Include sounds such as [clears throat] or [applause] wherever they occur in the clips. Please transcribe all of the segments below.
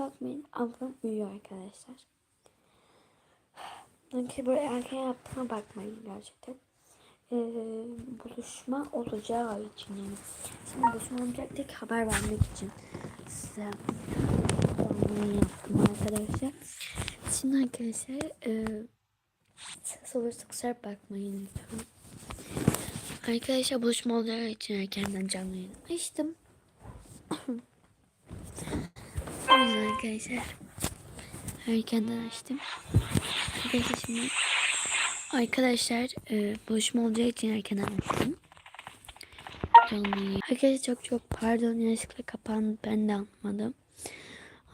bakmayın. Ablam uyuyor arkadaşlar. [sighs] Çünkü böyle erken yaptığıma bakmayın gerçekten. Ee, buluşma olacağı için yani. Şimdi buluşma olacak tek haber vermek için size bunu yaptım arkadaşlar. Şimdi arkadaşlar e, ses olursa kusura bakmayın lütfen. Arkadaşlar buluşma olacağı için erkenden canlı yayın açtım. [clears throat] Yüzden arkadaşlar erkenden açtım. Arkadaşlar şimdi arkadaşlar e, buluşma olacağı için erkenden açtım. Arkadaşlar çok çok pardon yanlışlıkla kapandı ben de anlamadım.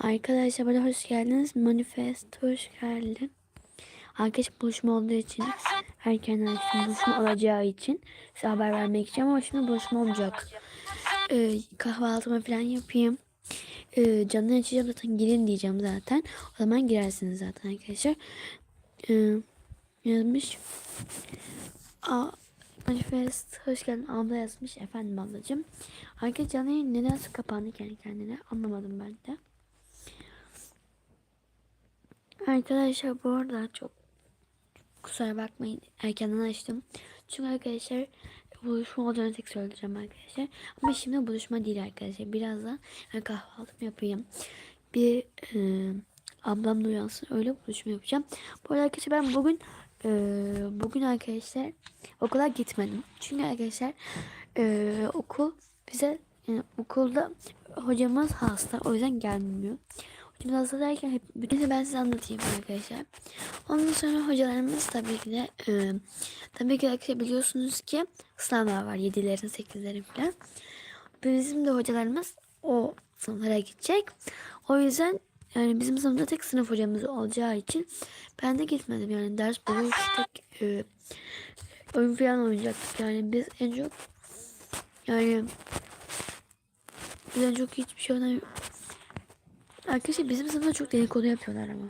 Arkadaşlar bana hoş geldiniz. Manifest hoş geldin. Arkadaşlar buluşma olduğu için erkenden açtım. Buluşma olacağı için size haber vermek için ama şimdi buluşma olacak. Ee, kahvaltımı falan yapayım. Ee, canını açacağım zaten girin diyeceğim zaten. O zaman girersiniz zaten arkadaşlar. Ee, yazmış. Aa, Manifest hoş geldin abla yazmış. Efendim ablacığım. Arkadaşlar canlı yayın neden kapandı kendi kendine anlamadım ben de. Arkadaşlar bu arada çok kusura bakmayın erkenden açtım. Çünkü arkadaşlar buluşma olacağını tek söyleyeceğim arkadaşlar. Ama şimdi buluşma değil arkadaşlar. Birazdan yani kahvaltımı yapayım. Bir e, ablam da uyansın öyle buluşma yapacağım. Bu arada arkadaşlar ben bugün e, bugün arkadaşlar okula gitmedim. Çünkü arkadaşlar e, okul bize yani okulda hocamız hasta o yüzden gelmiyor. Şimdi hazırlarken hep bütün ben size anlatayım arkadaşlar. Ondan sonra hocalarımız tabii ki de e, tabii ki arkadaşlar biliyorsunuz ki sınavlar var 7'lerin 8'lerin falan. Bizim de hocalarımız o sınıflara gidecek. O yüzden yani bizim sınıfta tek sınıf hocamız olacağı için ben de gitmedim. Yani ders buluştuk. E, oyun falan oynayacaktık. Yani biz en çok yani biz en çok hiçbir şey oynamıyoruz. Arkadaşlar bizim sınıfta çok dedikodu yapıyorlar ama.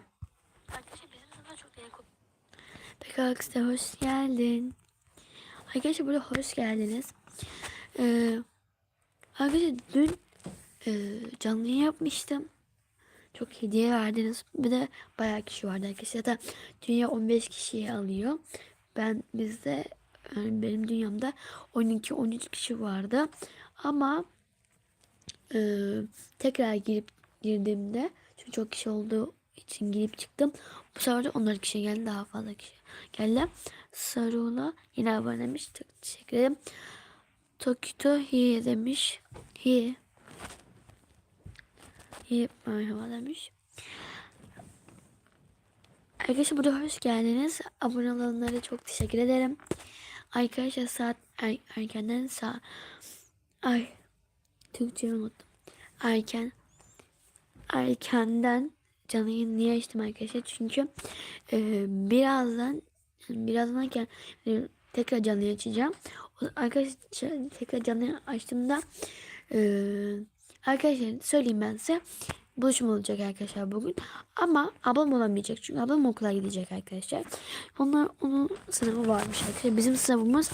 Arkadaşlar bizim sınıfta çok. Peki Aks'ta hoş geldin. Arkadaşlar burada hoş geldiniz. Ee, arkadaşlar dün e, canlı yapmıştım. Çok hediye verdiniz. Bir de bayağı kişi vardı arkadaşlar. Zaten dünya 15 kişiyi alıyor. Ben bizde yani benim dünyamda 12-13 kişi vardı. Ama e, tekrar girip girdiğimde çünkü çok kişi olduğu için girip çıktım. Bu sefer de 14 kişi geldi. Daha fazla kişi geldi. Sarula yine abone. Çok teşekkür ederim. Tokito hi demiş. Hi. Hi merhaba demiş. Arkadaşlar burada hoş geldiniz. Abone olanlara çok teşekkür ederim. Arkadaşlar saat er, erkenden saat ay Türkçe unuttum. Erken erkenden canlı niye açtım arkadaşlar? Çünkü e, birazdan birazdan yani, e, tekrar canlı açacağım. Arkadaşlar tekrar canlı açtığımda e, arkadaşlar söyleyeyim ben size buluşma olacak arkadaşlar bugün. Ama ablam olamayacak. Çünkü ablam okula gidecek arkadaşlar. Onlar onun sınavı varmış arkadaşlar. Bizim sınavımız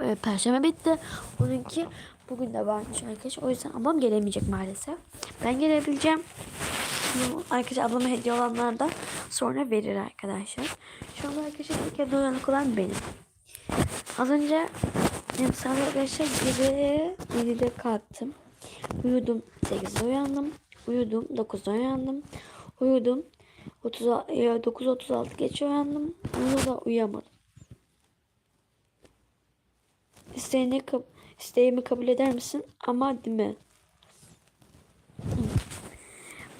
e, perşembe bitti. Onunki bugün de varmış arkadaşlar. O yüzden ablam gelemeyecek maalesef. Ben gelebileceğim. Arkadaşlar ablama hediye olanlar da sonra verir arkadaşlar. Şu anda arkadaşlar ilk evde uyanık olan benim. Az önce benim sabah arkadaşlar gece 7'de kalktım. Uyudum 8'de uyandım. Uyudum 9'da uyandım. Uyudum 30 9.36 geç uyandım. Onu da uyuyamadım. İsteğini, isteğimi kabul eder misin? Ama değil mi?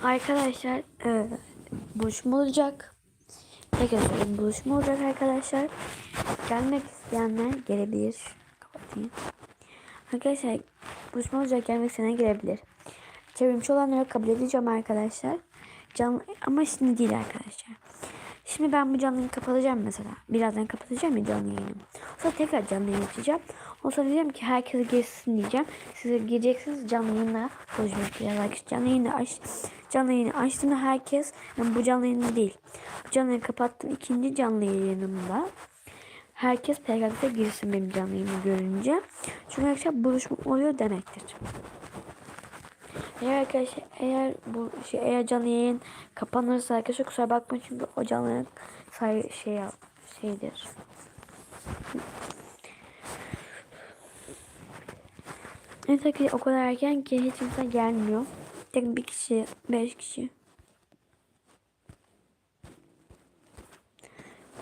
Arkadaşlar e, buluşma olacak. Tekrar söyleyeyim buluşma olacak arkadaşlar. Gelmek isteyenler gelebilir. Kapatayım. Arkadaşlar buluşma olacak gelmek isteyenler gelebilir. Çevrimiçi olanları kabul edeceğim arkadaşlar. Canlı, ama şimdi değil arkadaşlar. Şimdi ben bu canlı yayını kapatacağım mesela. Birazdan kapatacağım ya canlı yayını. Sonra tekrar canlı yayın açacağım. O sonra diyeceğim ki herkes girsin diyeceğim. Size gireceksiniz canlı yayınla konuşmak için. Canlı yayını aç. Canlı yayını açtığımda herkes yani bu canlı yayını değil. Bu canlı yayını kapattım. ikinci canlı yayınımda herkes PKK'ya girsin benim canlı yayını görünce. Çünkü arkadaşlar buluşma oluyor demektir. Eğer arkadaşlar eğer bu şey eğer canlı yayın kapanırsa arkadaşlar kusura bakmayın çünkü o canlı yayın say şey şeydir. Evet arkadaşlar o kadar erken ki hiç kimse gelmiyor. Tek bir kişi, beş kişi.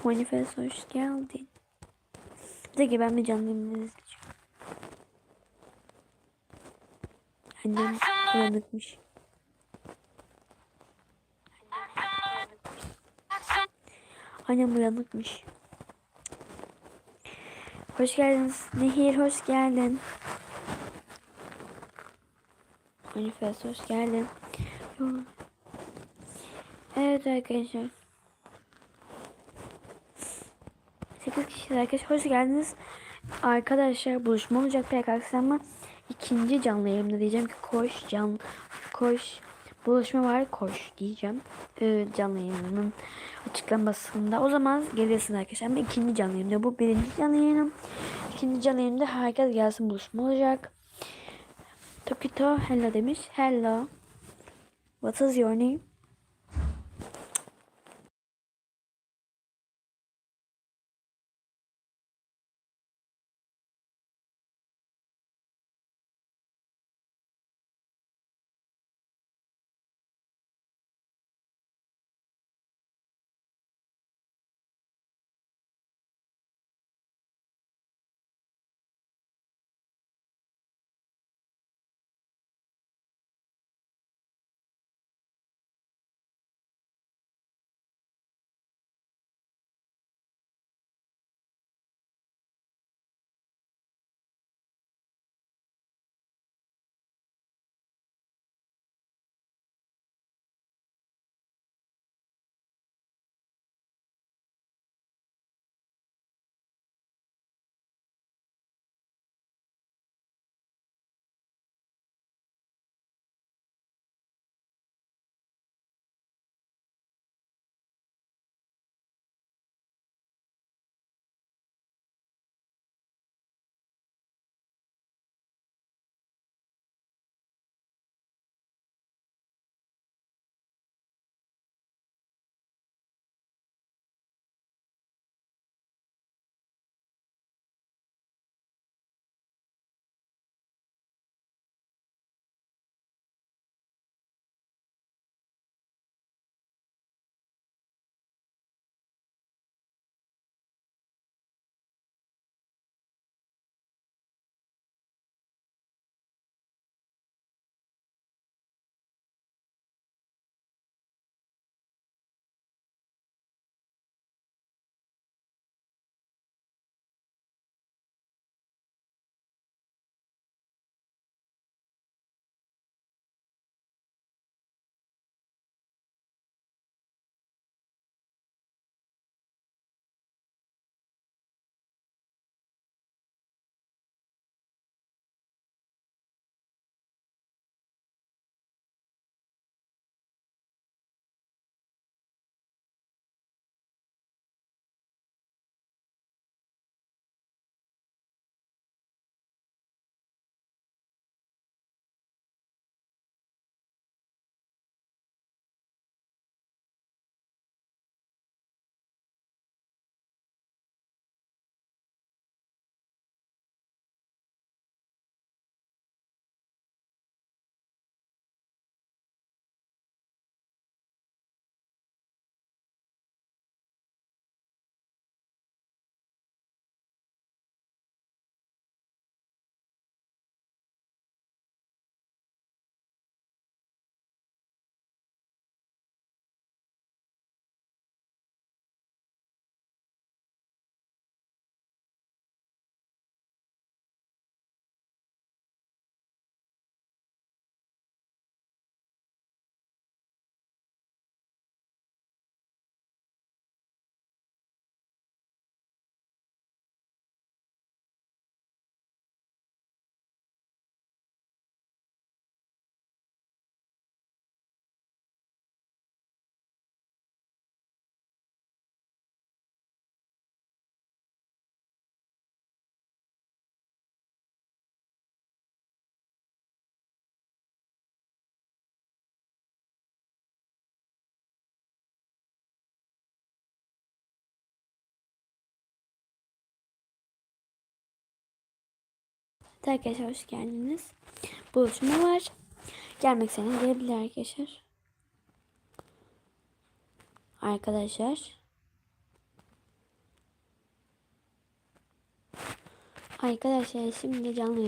Manifest hoş geldin. Bir de ben bir canlı yayın izleyeceğim. Annem uyanıkmış. Annem uyanıkmış. Hoş geldiniz. Nehir hoş geldin. Manifest hoş geldin. Evet arkadaşlar. 8 kişi arkadaşlar hoş geldiniz. Arkadaşlar buluşma olacak PKX ama ikinci canlı yayımda diyeceğim ki koş can koş buluşma var koş diyeceğim. Ee, canlı yayınının açıklamasında. O zaman gelirsiniz arkadaşlar. Ama ikinci canlı yayımda bu birinci canlı yayınım. İkinci canlı yayımda herkes gelsin buluşma olacak. Tokito hello demiş. Hello. What is your name? Arkadaşlar hoş geldiniz. Buluşma var. Gelmek isteyen gelebilir arkadaşlar. Arkadaşlar. Arkadaşlar şimdi canlı